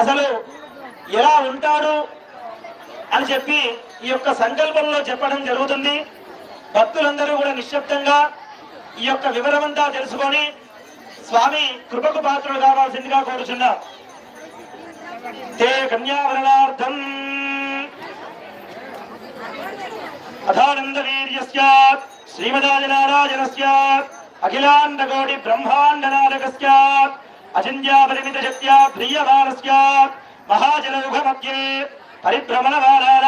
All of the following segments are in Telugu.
అసలు ఎలా ఉంటాడు అని చెప్పి ఈ యొక్క సంకల్పంలో చెప్పడం జరుగుతుంది. భక్తులందరూ కూడా నిశ్శబ్దంగా ఈ యొక్క వివరమంతా తెలుసుకొని స్వామి కృపకు పాత్రలు కావాల్సిందిగా కోరుచున్నా. తే కన్యావరణార్థం. అథానంద వీర్యస్య శ్రీమదాదినారాయణస్య అఖిలాండ కోటి అచింత్యాపరిమితశక్త్యా ప్రియవారస్య మహాజలౌఘమధ్యే పరిభ్రమణవారాణ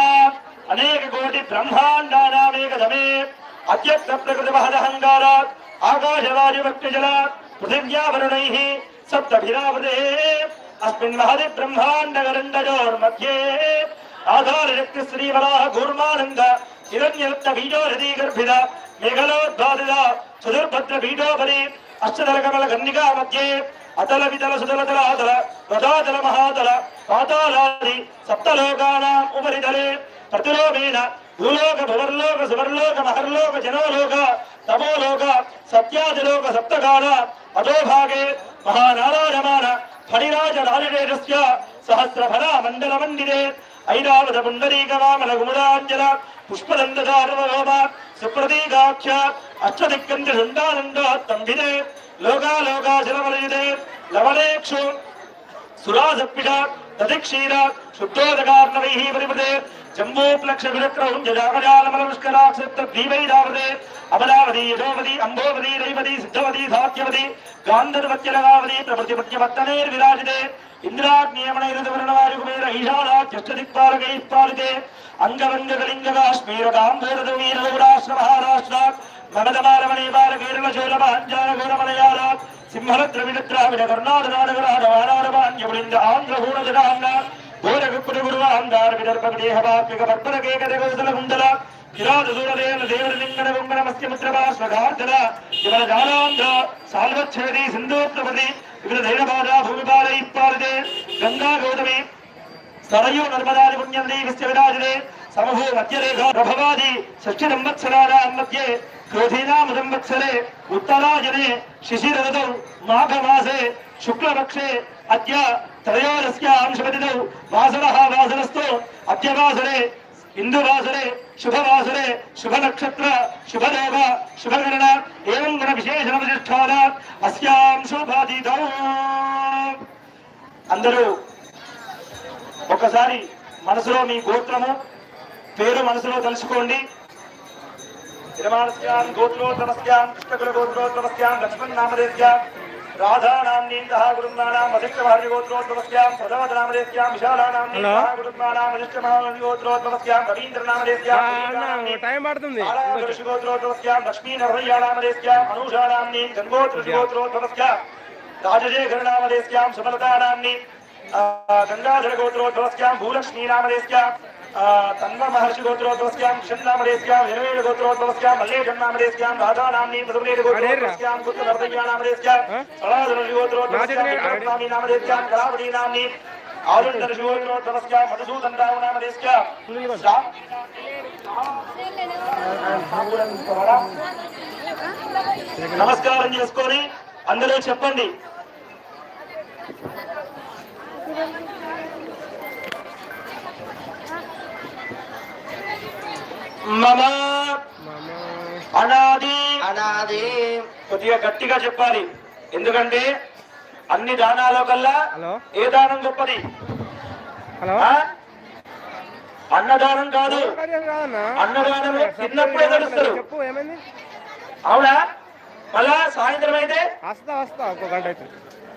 అనేక కోటి బ్రహ్మాండానామేకమే అత్యక్ష ప్రకృతి మహదహంగారాత్ ఆకాశవాయుభక్తిజల పృథివ్యావరుణై సప్తభిరావృతే అస్మిన్ మహది బ్రహ్మాండగరండజోర్మధ్యే ఆధారశక్తి శ్రీవరాహ కూర్మానంద హిరణ్యరత్న బీజోరథీ గర్భిత మేఘలోద్బాధిత చతుర్భద్ర బీజోపరి అష్టదల కమల కన్నికా మధ్యే అతల వితల సుతల తల అతల గదాతల మహాతల పాతాళాది సప్తలోకానాం ఉపరితలే ప్రతిలోమేన భూలోక భువర్లోక సువర్లోక మహర్లోక జనోలోక తమోలోక సత్యాదిలోక సప్తకాల అధోభాగే మహానారాయణమాన ఫణిరాజ రాజవేదస్య సహస్రఫల మండల మందిరే ఐరావత పుండరీక వామన గుమరాంజల గుముడాంజల సుప్రతీకాఖ్య సుప్రతీకాక్ష అష్టదిక్కంద శుండానంద लोका लोकाचलवलयते लवणेक्षु सुरासप्पिषा तदिक्षीरा शुद्धोदकार्णवैः परिपदे जम्बूप्लक्षगुरक्रौं जजागजालमलमुष्कराक्षत्रभीवैरावदे अबलावधी यजोवधी अम्बोवधी रैवती सिद्धवती सात्यवती गान्धर्वत्यरगावधी प्रभृतिपत्यवर्तनैर्विराजिते இந்திராக்னியமனைருதவருணவாரிகுமேர ஈஷாதாத்யஷ்டதிக்பாலகைப்பாலிதே அங்கவங்ககலிங்ககாஷ்மீரகாம்பூரதவீரதவுராஷ்ணமஹாராஷ்டிராக் కుబేర ఈశానాత్యష్టదిక్పాలకైః పాలితే అంగవంగకలింగకాశ్మీరకాంబోరదవీరగౌరాశ్రమహారాష్ట్ర మగధమాలమణి బాలకేరళ చోళమాంజాల ఘోరమలయాళ సింహరద్రవిడద్రావిడ కర్ణాటనాడగరాడవాడారవాణ్యములింద ఆంధ్రభూణ జనాంగ ఘోరగుప్పుడు గురువాంగార విదర్భ దేహవాప్యక పర్పరకేకర గౌసల కుండల కిరాత దూరదేన దేవర లింగన గుంగన మస్య ముద్రవాశ్వగార్ధన ఇవల జాలాంధ్ర సాల్వచ్ఛేది సింధూత్రపతి ఇవల ధైర్యబాధ భూమిబాల ఇప్పాలిదే గంగా గౌతమి సరయూ నర్మదాది పుణ్యంది విశ్వ విరాజనే సమభూ మధ్యరేఖ ప్రభవాది షష్ఠి సంవత్సరాణాం మధ్యే క్రోధీనామసంవత్సరే ఉత్తరాజనే శిశిరదౌ మాఘమాసే శుక్లపక్షే అద్య త్రయోదశ్యాం శుభదినౌ వాసరః వాసరస్తో అద్యవాసరే ఇందువాసరే శుభవాసరే శుభ నక్షత్ర శుభదేవ శుభగణ ఏం గణ విశేషణ అస్యాం శుభాదిదౌ అందరూ ఒకసారి మనసులో మీ గోత్రము పేరు మనసులో తెలుసుకోండి. నిర్మాణస్యాం గోత్రోత్తమస్యాం కృష్ణకుల గోత్రోత్తమస్యాం లక్ష్మణ్ నామదేశ్యాం రాధానామ్నీంతః కుటుంబానాం వధిష్ఠమహర్య గోత్రోత్తమస్యాం ప్రథమనామదేశ్యాం విశాలానామ్నీంతః కుటుంబానాం వధిష్ఠమహర్య గోత్రోత్తమస్యాం రవీంద్రనామదేశ్యాం టైం పడుతుంది లక్ష్మీ గోత్రోద్భవస్యాం గోత్రోద్భవస్యాం కిషన్ మల్లేశం నామదేశ్యాం రాధా నామ్ని మధుమేణ గోత్రోద్భవస్యాం కుత్రవర్ధయ్యా నామదేశ్యాం సళాధర గోత్రోద్భవస్యాం విక్రమస్వామి నామదేశ్యాం కళావతి నామ్ని ఆరుంధర గోత్రోద్భవస్యాం మధుసూదన్ రావు నామదేశ్యాం నమస్కారం చేసుకొని అందరూ చెప్పండి. మమ అనాది. అనాది. కొద్దిగా గట్టిగా చెప్పాలి. ఎందుకంటే అన్ని దానాల కల్లా ఏ దానం గొప్పది? అన్నదానం కాదు. అన్నదానం తిన్నప్పుడే తెలుస్తారు చెప్పు ఏమైంది? అవునా? మళ్ళా సాయంత్రం అయితే?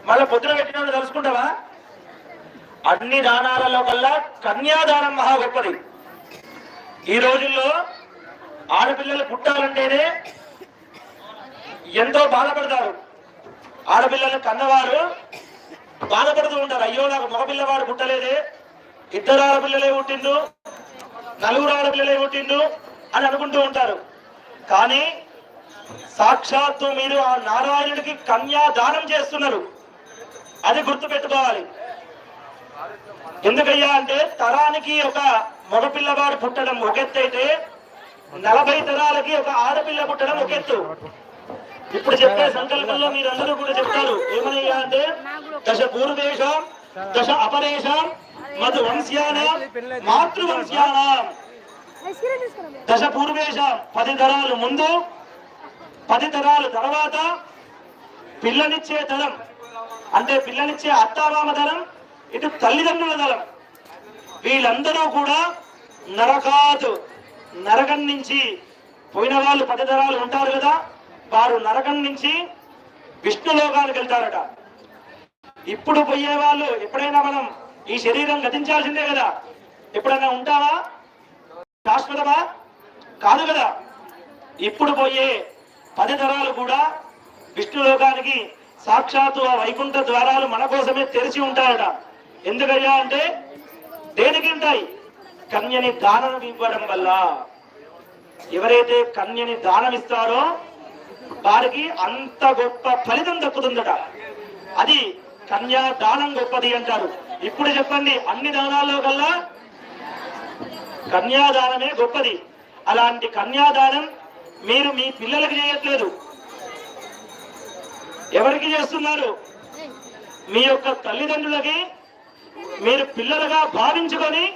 మళ్ళా పొద్దున పెట్టిన తెలుసుకుంటావా అన్ని దానాలలో కల్లా కన్యాదానం మహా గొప్పది. ఈ రోజుల్లో ఆడపిల్లలు పుట్టాలంటేనే ఎంతో బాధపడతారు. ఆడపిల్లలు కన్నవారు బాధపడుతూ ఉంటారు. అయ్యో నాకు మగపిల్లవాడు పుట్టలేదే. ఇద్దరు ఆడపిల్లలే పుట్టిండు నలుగురు ఆడపిల్లలే పుట్టిండు అని అనుకుంటూ ఉంటారు. కానీ సాక్షాత్తు మీరు ఆ నారాయణుడికి కన్యాదానం చేస్తున్నారు. అది గుర్తు పెట్టుకోవాలి ఎందుకయ్యా అంటే తరానికి ఒక మగపిల్లవాడు పుట్టడం ఒక ఎత్తు అయితే నలభై తరాలకి ఒక ఆడపిల్ల పుట్టడం ఒక ఎత్తు ఇప్పుడు చెప్పే సంకల్పంలో మీరందరూ కూడా చెప్తారు ఏమనయ్యా అంటే దశ పూర్వేశం దశ అపరేషాం మధు వంశ్యాన మాతృవంశ్యాన. దశ పూర్వేశ పది తరాలు ముందు పది తరాలు తర్వాత పిల్లనిచ్చే తరం అంటే పిల్లనిచ్చే అత్తామామ తరం ఇటు తల్లిదండ్రుల తరం. వీళ్ళందరూ కూడా నరకాదు నరకం నుంచి పోయిన వాళ్ళు పది తరాలు ఉంటారు కదా వారు నరకం నుంచి విష్ణు లోకానికి వెళ్తారట. ఇప్పుడు పోయే వాళ్ళు ఎప్పుడైనా మనం ఈ శరీరం గతించాల్సిందే కదా. ఎప్పుడైనా ఉంటావా? శాశ్వతమా? కాదు కదా. ఇప్పుడు పోయే పది తరాలు కూడా విష్ణు లోకానికి సాక్షాత్తు ఆ వైకుంఠ ద్వారాలు మన కోసమే తెరిచి ఉంటాయట. ఎందుకయ్యా అంటే దేనికింటాయి? కన్యని దానం ఇవ్వడం వల్ల. ఎవరైతే కన్యని దానం ఇస్తారో వారికి అంత గొప్ప ఫలితం దక్కుతుందట. అది కన్యా దానం గొప్పది అంటారు. ఇప్పుడు చెప్పండి అన్ని దానాల్లో కల్లా కన్యాదానమే గొప్పది. అలాంటి కన్యాదానం మీరు మీ పిల్లలకి చేయట్లేదు. ఎవరికి చేస్తున్నారు? మీ యొక్క తల్లిదండ్రులకి మీరు పిల్లలుగా భావించుకొని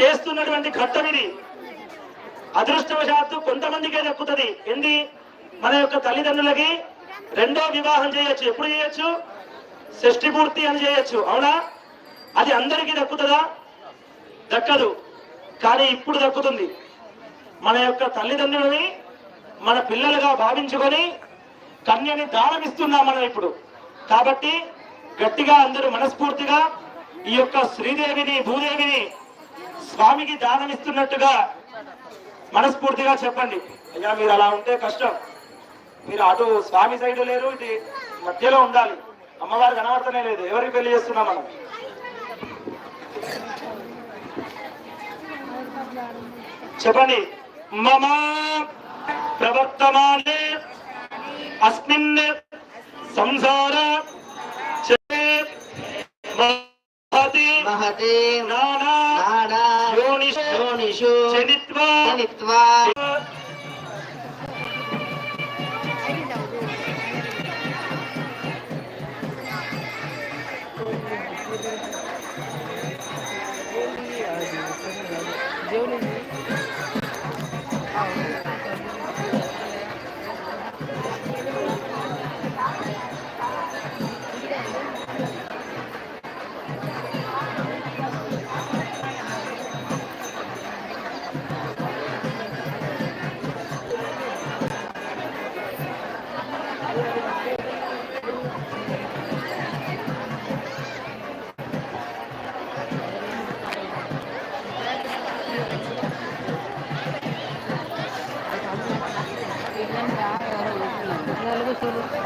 చేస్తున్నటువంటి ఘట్టం ఇది. అదృష్టవశాత్తు కొంతమందికే దక్కుతుంది. ఏంది? మన యొక్క తల్లిదండ్రులకి రెండో వివాహం చేయొచ్చు. ఎప్పుడు చేయొచ్చు? షష్ఠి పూర్తి అని చేయొచ్చు. అవునా? అది అందరికీ దక్కుతుందా? దక్కదు. కానీ ఇప్పుడు దక్కుతుంది. మన యొక్క తల్లిదండ్రులని మన పిల్లలుగా భావించుకొని కన్యని దానమిస్తున్నాం మనం ఇప్పుడు. కాబట్టి గట్టిగా అందరూ మనస్ఫూర్తిగా ఈ యొక్క శ్రీదేవిని భూదేవిని స్వామికి దానం ఇస్తున్నట్టుగా మనస్ఫూర్తిగా చెప్పండి. అయ్యా మీరు అలా ఉంటే కష్టం. మీరు అటు స్వామి సైడ్ లేరు ఇది మధ్యలో ఉండాలి. అమ్మవారు కనబడతనే లేదు. ఎవరికి పెళ్ళి చేస్తున్నాం మనం? చెప్పండి. మమ ప్రవర్తమానే అస్మిన్ సంసార చే మహతి మహతి నానా నానా యోనిషు యోనిషు చరిత్వా చరిత్వా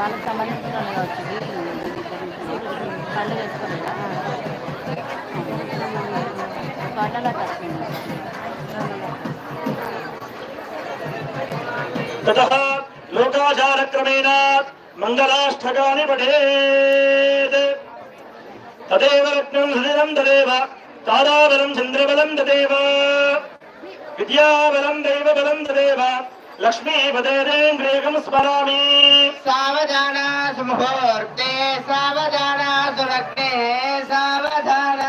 వాళ్ళకి సంబంధించిన వాళ్ళు కావచ్చు పండుగ వేసుకోలేదా పాటలు వస్తుంది ततः लोकाचारक्रमेण मङ्गलाष्टकानि पठेत् तदेव रत्नं हृदयं तदेव ताराबलं चन्द्रबलं तदेव विद्याबलं दैवबलं तदेव లక్ష్మీపదేంద్రేగం స్మరామి. సావధాన సుముహూర్తే సావధాన సురక్తే సావధాన.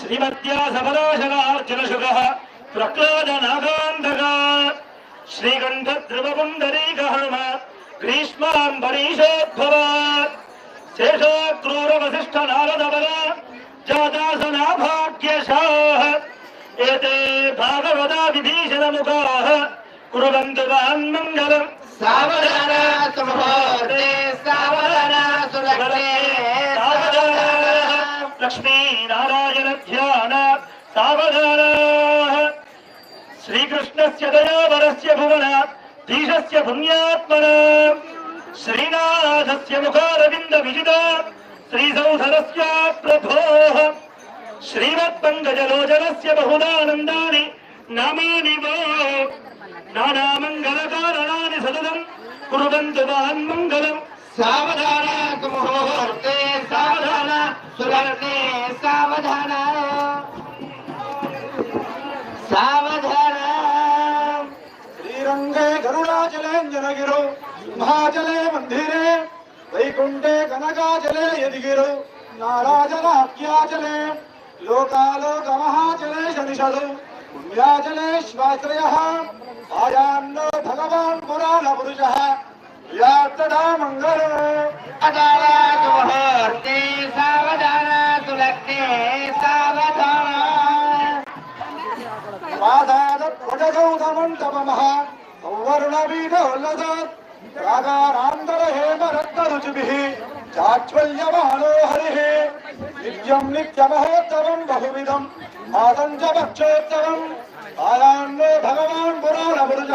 శ్రీమత్యా సమరోషణార్జున శుభ ప్రహ్లాదనాగాంధక శ్రీకంఠ ధ్రువపుండరీక హనుమ గ్రీష్మాంబరీషోద్భవ. శేషో క్రూర నారదవర జాతాసనా భాగ్యశాహ ఏతే భాగవదా విభీషణ कुर्वन्तु वान्मङ्गलम् सावधान सुमुहूर्ते सावधान सुलग्ने सावधान लक्ष्मी नारायण ध्यान सावधानाः श्रीकृष्णस्य दयावरस्य भुवन धीशस्य पुण्यात्मन श्रीनाथस्य मुखारविन्द विजिता श्रीसंसरस्य प्रभोः श्रीमत्पङ्कजलोचनस्य बहुदानन्दानि नामानि वो నానామంగళకారణాన్ని సతతం కురువంతు మంగళం సావధాన ముహూర్తే సావధాన సుగర్ణే సావధాన సావధాన శ్రీరంగే గరుడాచలేంజనగిరు మహాచలే మందిరే వైకుంఠే కనకాచలే ఎదిగిరు నారాజన అత్యాచలే లోకాలోక మహాచలే శనిషదు व्याजनेश्वाश्रयः आयान्नो भगवान् पुराणपुरुषः व्याप्तदा मङ्गलो अजानातु मुहूर्ते सावधानातु लग्ने सावधाना पादादत्पुटगौतमण्डपमः वरुणवीरोल्लसत् प्रागारान्तरहेमरत्नरुचिभिः चाच्वल्यमानो हरिः నిత్యం నిత్యమహోత్తవం బహువిధం ఆసంచోత్తవం ఆయాన్నో భగవాన్ పురాణపురుష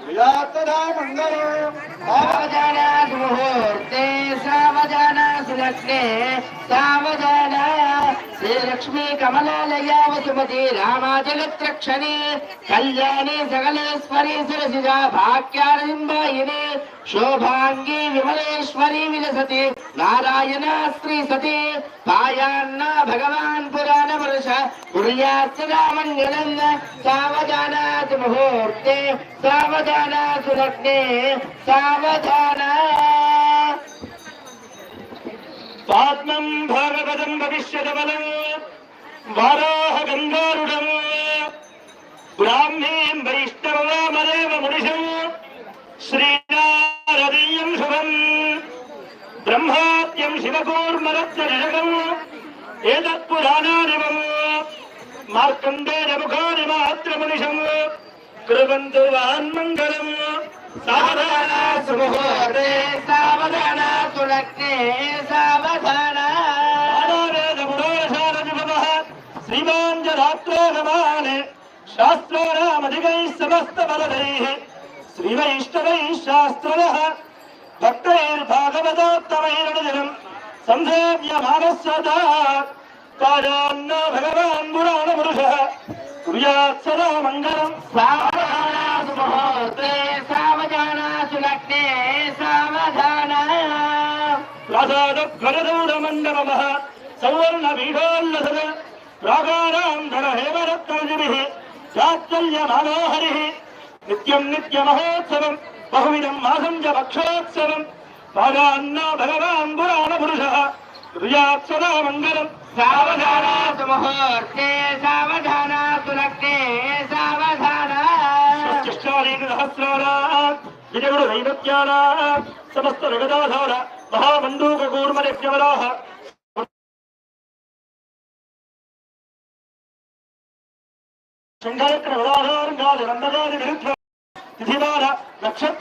ప్రియాత్తదా మంగళం. సావజానా సుముహూర్తే సావజానా సులక్ష్మే రామజానాయ శ్రీలక్ష్మీ కమలాలయావసుమతి రామాజలత్రక్షణి కళ్యాణి సకలేశ్వరి సురసిగా భాగ్యానంబాయిని శోభాంగి విమలేశ్వరి విలసతి నారాయణ శ్రీ సతి పాయాన్న భగవాన్ పురాణ పురుష కుర్యాత్సరామంగళం సావధానాత్ ముహూర్తే సావధానాతు లగ్నే సావధానా. పాద్మం భాగవతం భవిష్యదబలం వారాహ గంధారుడం బ్రాహ్మీం వైష్ణవమదేవ మునిషం శ్రీనారదీయం శుభం. బ్రహ్మాత్యం శివకోర్మరత్నజగం ఏతత్పురాణానివం మార్కండేయ ముఖాని మాత్రమునిషం కురువంతు వాన్మంగళం సావధానా సుముహూర్తే సావధానా సులగ్నే शास्त्राणामधिकैः समस्तबलदैः श्रीवैष्णवैः शास्त्रदः भक्तैर्भागवतोत्तमैरणजनम् संसेव्यमानस्वता काजान्न भगवान् पुराणपुरुषः कुर्यात् सदा मङ्गलम् सावधान मुहूर्ते सावधान सुलग्ने सावधान प्रासादध्वरदौडमण्डलमः सौवर्णपीठोल्लसद చాత్సల్య మనోహరి నిత్యం నిత్య మహోత్సవం బహువిధం మాసం చ భక్షోత్సవం భగవాన్న భగవాన్ పురాణ పురుష. రుయాత్ సదా మంగళం. సావధానాతు ముహూర్తే సావధానాతు నక్తే సావధానా సత్యష్టాలేక సహస్రారాత్ విజగుడు నైవేద్యానాత్ సమస్త జగదాధార మహామండూక కూర్మరేప్యవరాహ ശൃംഖലത്തിന് ഉദാഹരണം കാത് രണ്ടകാതി വിരുദ്ധ വിധിവാര നക്ഷത്ര